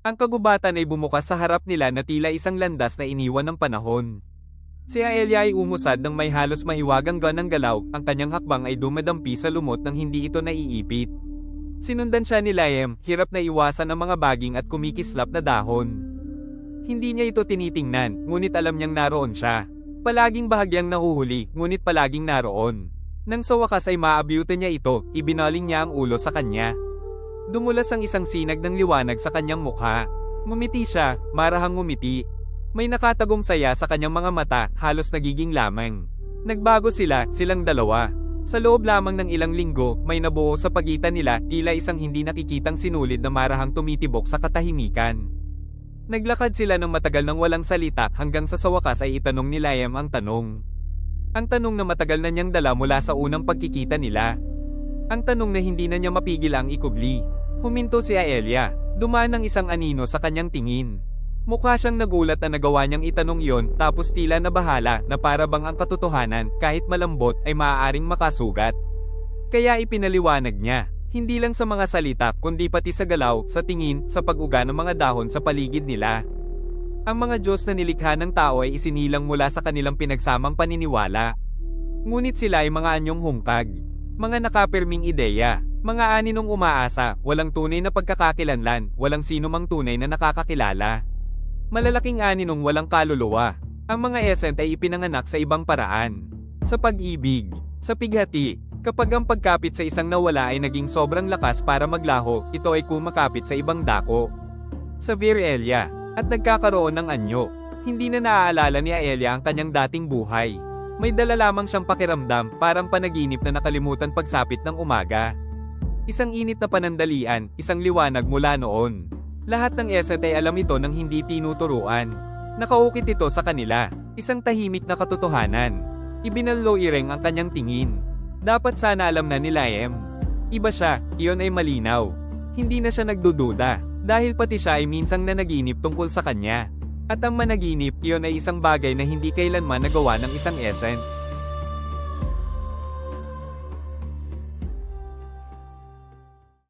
Ang kagubatan ay bumukas sa harap nila na tila isang landas na iniwan ng panahon. Si Aelia ay umusad ng may halos mahiwagang ganang galaw, ang kanyang hakbang ay dumadampi sa lumot nang hindi ito naiipit. Sinundan siya ni Laem, hirap na iwasan ang mga baging at kumikislap na dahon. Hindi niya ito tinitingnan, ngunit alam niyang naroon siya. Palaging bahagyang nahuhuli, ngunit palaging naroon. Nang sa wakas ay maabyute niya ito, ibinaling niya ang ulo sa kanya. Dumulas ang isang sinag ng liwanag sa kanyang mukha. Ngumiti siya, marahang ngumiti. May nakatagong saya sa kanyang mga mata, halos nagiging lamang. Nagbago sila, silang dalawa. Sa loob lamang ng ilang linggo, may nabuo sa pagitan nila, tila isang hindi nakikitang sinulid na marahang tumitibok sa katahimikan. Naglakad sila ng matagal ng walang salita hanggang sa sa wakas ay itanong ni Liam ang tanong. Ang tanong na matagal na niyang dala mula sa unang pagkikita nila. Ang tanong na hindi na niya mapigil ang ikubli. Huminto si Aelia. Dumaan ng isang anino sa kanyang tingin. Mukha siyang nagulat na nagawa niyang itanong iyon tapos tila na bahala na para bang ang katotohanan kahit malambot ay maaaring makasugat. Kaya ipinaliwanag niya, hindi lang sa mga salita kundi pati sa galaw, sa tingin, sa pag-uga ng mga dahon sa paligid nila. Ang mga Diyos na nilikha ng tao ay isinilang mula sa kanilang pinagsamang paniniwala. Ngunit sila ay mga anyong hungkag, mga nakapirming ideya, mga aninong umaasa, walang tunay na pagkakakilanlan, walang sino mang tunay na nakakakilala. Malalaking aninong walang kaluluwa. Ang mga esent ay ipinanganak sa ibang paraan. Sa pag-ibig, sa pighati, kapag ang pagkapit sa isang nawala ay naging sobrang lakas para maglaho, ito ay kumakapit sa ibang dako. Sa Virelia, at nagkakaroon ng anyo, hindi na naaalala ni Aelia ang kanyang dating buhay. May dala lamang siyang pakiramdam, parang panaginip na nakalimutan pagsapit ng umaga. Isang init na panandalian, isang liwanag mula noon. Lahat ng eset ay alam ito nang hindi tinuturuan. Nakaukit ito sa kanila, isang tahimik na katotohanan. Ibinallo ireng ang kanyang tingin. Dapat sana alam na ni Laem. Iba siya, iyon ay malinaw. Hindi na siya nagdududa, dahil pati siya ay minsang nanaginip tungkol sa kanya. At ang managinip, iyon ay isang bagay na hindi kailanman nagawa ng isang essence.